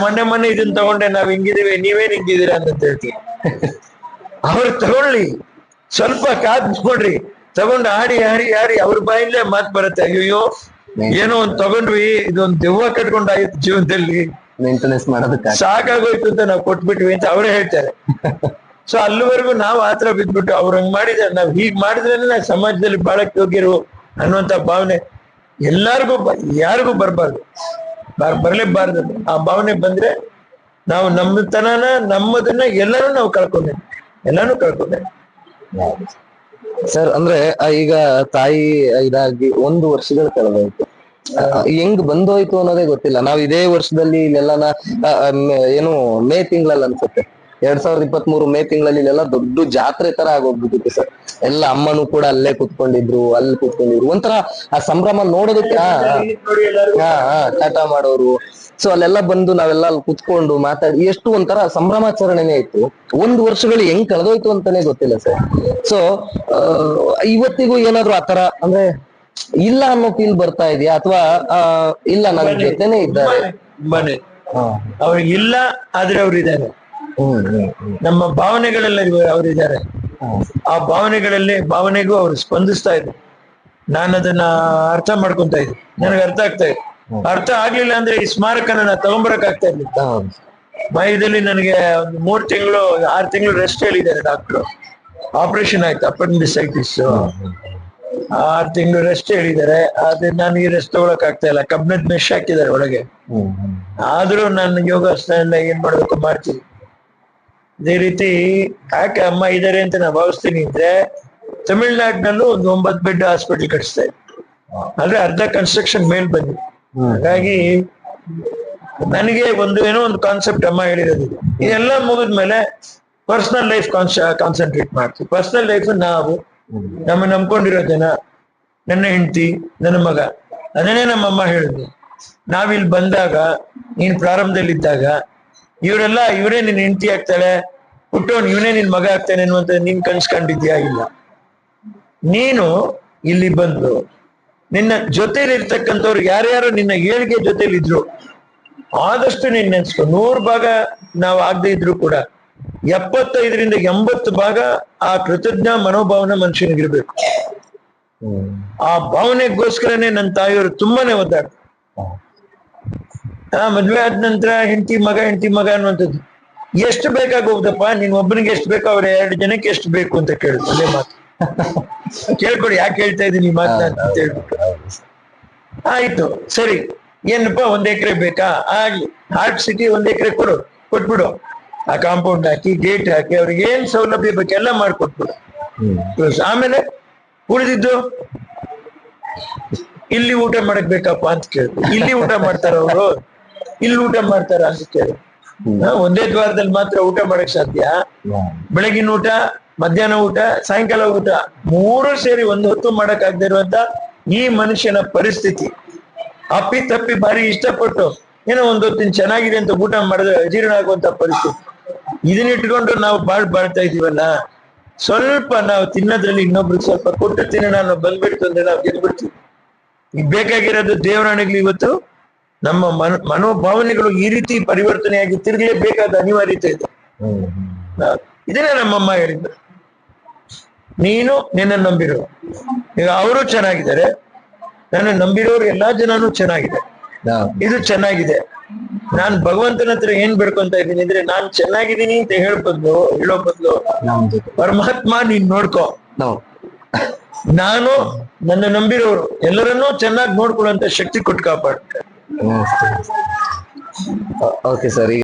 ಮೊನ್ನೆ ಮೊನ್ನೆ ಇದನ್ನ ತಗೊಂಡೆ ನಾವ್ ಹಿಂಗಿದೀವಿ ನೀವೇನ್ ಹಿಂಗಿದ್ದೀರಾ ಅಂತ ಹೇಳ್ತೀವಿ ಅವ್ರು ತಗೊಳ್ಳಿ ಸ್ವಲ್ಪ ಕಾದ್ ನೋಡ್ರಿ ತಗೊಂಡು ಆಡಿ ಆಡಿ ಆಡಿ ಅವ್ರ ಬಾಯಿಲ್ಲೇ ಮಾತ್ ಬರುತ್ತೆ. ಅಯ್ಯೋ ಏನೋ ಒಂದ್ ತಗೊಂಡ್ವಿ ಇದೊಂದ್ ದೆವ್ವ ಕಟ್ಕೊಂಡಾಯ್ತು ಜೀವನದಲ್ಲಿ. ಮೇಂಟೆನೆನ್ಸ್ ಮಾಡೋದಕ್ಕೆ ಸಾಕಾಗೋಯ್ತು ಅಂತ ನಾವು ಕೊಟ್ಬಿಟ್ವಿ ಅಂತ ಅವರೇ ಹೇಳ್ತಾರೆ. ಸೊ ಅಲ್ಲಿವರೆಗೂ ನಾವು ಆತರ ಬಿದ್ಬಿಟ್ಟು ಅವ್ರ ಹಂಗ್ ಮಾಡಿದ್ರೆ ನಾವ್ ಹೀಗ್ ಮಾಡಿದ್ರೆ ನಾವು ಸಮಾಜದಲ್ಲಿ ಬಾಳಕ್ ಯೋಗ್ಯರು ಅನ್ನುವಂತ ಭಾವನೆ. ಎಲ್ಲಾರ್ಗೂ ಯಾರಿಗೂ ಬರ್ಬಾರ್ದು. ಬರ್- ಬರ್ಲೇಬಾರ್ದು. ಆ ಭಾವನೆ ಬಂದ್ರೆ ನಾವು ನಮ್ಮತನನ ನಮ್ಮದನ್ನ ಎಲ್ಲಾನು ನಾವು ಕಳ್ಕೊಂಡೆ. ಎಲ್ಲಾನು ಕಳ್ಕೊಂಡೆ. ಸರ್, ಅಂದ್ರೆ ಈಗ ತಾಯಿ ಇದಾಗಿ ಒಂದು ವರ್ಷಗಳು ಕಳೆದೋಯ್ತು. ಹೆಂಗ್ ಬಂದೋಯ್ತು ಅನ್ನೋದೇ ಗೊತ್ತಿಲ್ಲ. ನಾವ್ ಇದೇ ವರ್ಷದಲ್ಲಿ ಇಲ್ಲೆಲ್ಲಾನ ಏನು ಮೇ ತಿಂಗಳಲ್ಲಿ ಅನ್ಸುತ್ತೆ. ಎರಡ್ ಸಾವಿರದ ಇಪ್ಪತ್ತ್ ಮೂರು ಮೇ ತಿಂಗಳಲ್ಲಿ ಇಲ್ಲೆಲ್ಲ ದೊಡ್ಡ ಜಾತ್ರೆ ತರ ಆಗೋಗ್ಬಿಟ್ಟಿತ್ತು ಸರ್. ಎಲ್ಲ ಅಮ್ಮನು ಕೂಡ ಅಲ್ಲೇ ಕುತ್ಕೊಂಡಿದ್ರು ಅಲ್ಲಿ ಕುತ್ಕೊಂಡಿದ್ರು. ಒಂಥರ ಆ ಸಂಭ್ರಮ ನೋಡೋದಕ್ಕೆ ಹಾ ಹಾ ಟಾಟಾ ಮಾಡೋರು. ಸೊ ಅಲ್ಲೆಲ್ಲ ಬಂದು ನಾವೆಲ್ಲ ಅಲ್ಲಿ ಕುತ್ಕೊಂಡು ಮಾತಾಡಿ ಎಷ್ಟು ಒಂಥರ ಸಂಭ್ರಮಾಚರಣೆನೇ ಇತ್ತು. ಒಂದು ವರ್ಷಗಳು ಹೆಂಗ್ ಕಳೆದೋಯ್ತು ಅಂತಾನೆ ಗೊತ್ತಿಲ್ಲ ಸರ್. ಸೊ ಇವತ್ತಿಗೂ ಏನಾದ್ರು ಆತರ ಅಂದ್ರೆ ಇಲ್ಲ ಅನ್ನೋ ಫೀಲ್ ಬರ್ತಾ ಇದೆಯಾ? ಅಥವಾ ಇಲ್ಲ ನನ್ನ ಜೊತೆನೆ ಇದ್ದಾರೆ. ಅವ್ರಿಗೆ ಇಲ್ಲ ಆದ್ರೆ ಅವ್ರಿದ್ದಾರೆ. ನಮ್ಮ ಭಾವನೆಗಳೆಲ್ಲ ಅವರಿದ್ದಾರೆ. ಆ ಭಾವನೆಗಳಲ್ಲಿ ಭಾವನೆಗೂ ಅವರು ಸ್ಪಂದಿಸ್ತಾ ಇದ್ರು. ನಾನು ಅದನ್ನ ಅರ್ಥ ಮಾಡ್ಕೊಂತ ಇದ್ದೆ. ನನಗೆ ಅರ್ಥ ಆಗ್ತಾ ಇದೆ. ಅರ್ಥ ಆಗ್ಲಿಲ್ಲ ಅಂದ್ರೆ ಈ ಸ್ಮಾರಕನ ನಾನು ತಗೊಂಬರಕ್ ಆಗ್ತಾ ಇರ್ಲಿಲ್ಲ. ಹೌದು. ಮೈದಲ್ಲಿ ನನಗೆ ಒಂದು ಮೂರ್ ತಿಂಗಳು ಆರು ತಿಂಗಳು ರೆಸ್ಟ್ ಹೇಳಿದ್ದಾರೆ ಡಾಕ್ಟ್ರು ಆಪರೇಷನ್ ಆಯ್ತು ಅಪೆಂಡಿಸೈಟಿಸ್ ಆರು ತಿಂಗಳು ರೆಸ್ಟ್ ಹೇಳಿದ್ದಾರೆ. ಆದ್ರೆ ನನಗೆ ರೆಸ್ಟ್ ತಗೊಳಕ್ ಆಗ್ತಾ ಇಲ್ಲ. ಕಬ್ಬಿಣದ ಮೆಶ್ ಹಾಕಿದ್ದಾರೆ ಒಳಗೆ. ಆದ್ರೂ ನಾನು ಯೋಗಾಸನ ಎಲ್ಲ ಏನ್ ಮಾಡ್ಬೇಕು ಮಾಡ್ತೀನಿ. ಇದೇ ರೀತಿ ಯಾಕೆ ಅಮ್ಮ ಇದ್ದಾರೆ ಅಂತ ನಾ ಭಾವಿಸ್ತೀನಿ ಅಂದ್ರೆ ತಮಿಳ್ನಾಡಿನಲ್ಲೂ ಒಂದು ಒಂಬತ್ತು ಬೆಡ್ ಹಾಸ್ಪಿಟಲ್ ಕಟ್ಟಿಸ್ತಾ ಅಂದ್ರೆ ಅರ್ಧ ಕನ್ಸ್ಟ್ರಕ್ಷನ್ ಮೇಲ್ ಬಂದಿ. ಹಾಗಾಗಿ ನನಗೆ ಒಂದು ಏನೋ ಒಂದು ಕಾನ್ಸೆಪ್ಟ್ ಅಮ್ಮ ಹೇಳಿರೋದು. ಇದು. ಇದೆಲ್ಲ ಮುಗಿದ್ಮೇಲೆ ಪರ್ಸನಲ್ ಲೈಫ್ ಕಾನ್ಸಂಟ್ರೇಟ್ ಮಾಡ್ತೀವಿ. ಪರ್ಸನಲ್ ಲೈಫ್ ನಾವು ನಮ್ಮ ನಂಬ್ಕೊಂಡಿರೋ ಜನ ನನ್ನ ಹೆಂಡತಿ ನನ್ನ ಮಗ ಅದನ್ನೇ ನಮ್ಮಮ್ಮ ಹೇಳಿದ್ವಿ ನಾವಿಲ್ಲಿ ಬಂದಾಗ ನೀನ್ ಪ್ರಾರಂಭದಲ್ಲಿದ್ದಾಗ ಇವರೆಲ್ಲ ಇವರೇ ನಿನ್ ಹೆಂಡತಿ ಆಗ್ತಾಳೆ. ಹುಟ್ಟೋನ್ ಇವನೇ ನಿನ್ ಮಗ ಆಗ್ತಾನೆ ಅನ್ನುವಂತ ನೀನ್ ಕನ್ಸ್ಕೊಂಡಿದ್ಯಾ ಇಲ್ಲ? ನೀನು ಇಲ್ಲಿ ಬಂದು ನಿನ್ನ ಜೊತೆಲಿ ಇರ್ತಕ್ಕಂಥವ್ರು ಯಾರ್ಯಾರು ನಿನ್ನ ಏಳಿಗೆ ಜೊತೆಲಿ ಇದ್ರು ಆದಷ್ಟು ನೀನ್ ನೆನ್ಸ್ಕೊ. ನೂರ್ ಭಾಗ ನಾವು ಆಗದೆ ಇದ್ರು ಕೂಡ ಎಪ್ಪತ್ತೈದರಿಂದ ಎಂಬತ್ತು ಭಾಗ ಆ ಕೃತಜ್ಞ ಮನೋಭಾವನೆ ಮನುಷ್ಯನಿಗಿರ್ಬೇಕು. ಆ ಭಾವನೆಗೋಸ್ಕರನೇ ನನ್ನ ತಾಯಿಯವರು ತುಂಬಾನೇ ಒದ್ದಾಡ್ತಾರೆ. ಆ ಮದ್ವೆ ಆದ ನಂತರ ಹೆಂಡತಿ ಮಗ ಹೆಂಡತಿ ಮಗ ಅನ್ನುವಂಥದ್ದು. ಎಷ್ಟು ಬೇಕಾಗೋದಪ್ಪ ನೀನ್ ಒಬ್ಬನಿಗೆ ಎಷ್ಟು ಬೇಕು ಅವ್ರ ಎರಡು ಜನಕ್ಕೆ ಎಷ್ಟು ಬೇಕು ಅಂತ ಕೇಳುದು ಅದೇ ಮಾತು. ಕೇಳ್ಕೊಡಿ ಯಾಕೆ ಹೇಳ್ತಾ ಇದ್ದೀನಿ ಈ ಮಾತನ್ನ ಅಂತ ಹೇಳ್ಬಿಟ್ಟು. ಆಯ್ತು ಸರಿ. ಏನಪ್ಪ ಒಂದ್ ಎಕರೆ ಬೇಕಾ? ಆಗ್ಲಿ ಹಾರ್ಟ್ ಸಿಟಿ ಒಂದ್ ಎಕರೆ ಕೊಡು ಕೊಟ್ಬಿಡು. ಆ ಕಾಂಪೌಂಡ್ ಹಾಕಿ ಗೇಟ್ ಹಾಕಿ ಅವ್ರಿಗೆ ಏನ್ ಸೌಲಭ್ಯ ಬೇಕು ಎಲ್ಲ ಮಾಡ್ಕೊಟ್ಬಿಡು. ಆಮೇಲೆ ಉಳಿದಿದ್ದು? ಇಲ್ಲಿ ಊಟ ಮಾಡಕ್ ಬೇಕಪ್ಪ ಅಂತ ಕೇಳಿದ್ರು ಇಲ್ಲಿ ಊಟ ಮಾಡ್ತಾರ ಅವರು? ಇಲ್ಲಿ ಊಟ ಮಾಡ್ತಾರ ಅಂತ ಕೇಳಿ ಒಂದೇ ದ್ವಾರದಲ್ಲಿ ಮಾತ್ರ ಊಟ ಮಾಡಕ್ ಸಾಧ್ಯ. ಬೆಳಗಿನ ಊಟ ಮಧ್ಯಾಹ್ನ ಊಟ ಸಾಯಂಕಾಲ ಊಟ ಮೂರು ಸೇರಿ ಒಂದು ಹೊತ್ತು ಮಾಡಕ್ ಆಗದೆ ಇರುವಂತ ಈ ಮನುಷ್ಯನ ಪರಿಸ್ಥಿತಿ. ಅಪ್ಪಿ ತಪ್ಪಿ ಬಾರಿ ಇಷ್ಟಪಟ್ಟು ಏನೋ ಒಂದ್ ಹೊತ್ತಿನ ಚೆನ್ನಾಗಿದೆ ಅಂತ ಊಟ ಮಾಡಿದ್ರೆ ಅಜೀರ್ಣ ಆಗುವಂತ ಪರಿಸ್ಥಿತಿ. ಇದನ್ನ ಇಟ್ಕೊಂಡು ನಾವು ಬಾಳ್ ಬಾಳ್ತಾ ಇದೀವಲ್ಲ? ಸ್ವಲ್ಪ ನಾವು ತಿನ್ನೋದ್ರಲ್ಲಿ ಇನ್ನೊಬ್ರು ಸ್ವಲ್ಪ ಕೊಟ್ಟು ತಿನ್ನೋಣ ಅನ್ನೋ ಬಂದ್ಬಿಡ್ತು ಅಂದ್ರೆ ನಾವು ಗೆದ್ಬಿಡ್ತೀವಿ. ಈಗ ಬೇಕಾಗಿರೋದು ದೇವರಾಣಿಗಳು ಇವತ್ತು ನಮ್ಮ ಮನ ಮನೋಭಾವನೆಗಳು ಈ ರೀತಿ ಪರಿವರ್ತನೆಯಾಗಿ ತಿರುಗಲೇಬೇಕಾದ ಅನಿವಾರ್ಯತೆ ಇದೆ. ಇದನ್ನೇ ನಮ್ಮಮ್ಮ ಹೇಳಿದ್ದು ನೀನು ನಿನ್ನ ನಂಬಿರೋ. ಈಗ ಅವರು ಚೆನ್ನಾಗಿದ್ದಾರೆ. ನನ್ನ ನಂಬಿರೋರು ಎಲ್ಲಾ ಜನನು ಚೆನ್ನಾಗಿದೆ. ಇದು ಚೆನ್ನಾಗಿದೆ. ನಾನ್ ಭಗವಂತನ ಹತ್ರ ಏನ್ ಬೇಡ್ಕೊಂತ ಇದ್ದೀನಿ ಅಂದ್ರೆ ನಾನ್ ಚೆನ್ನಾಗಿದ್ದೀನಿ ಅಂತ ಹೇಳ ಬದ್ಲು ಹೇಳೋ ಬದ್ಲು ಪರಮಾತ್ಮ ನೀನ್ ನೋಡ್ಕೋ. ನಾನು ನನ್ನ ನಂಬಿರೋರು ಎಲ್ಲರನ್ನೂ ಚೆನ್ನಾಗಿ ನೋಡ್ಕೊಳ್ಳುವಂತ ಶಕ್ತಿ ಕೊಟ್ಟು ಕಾಪಾಡ್ತಾರೆ ಓಕೆ ಸರ್ ಈಗ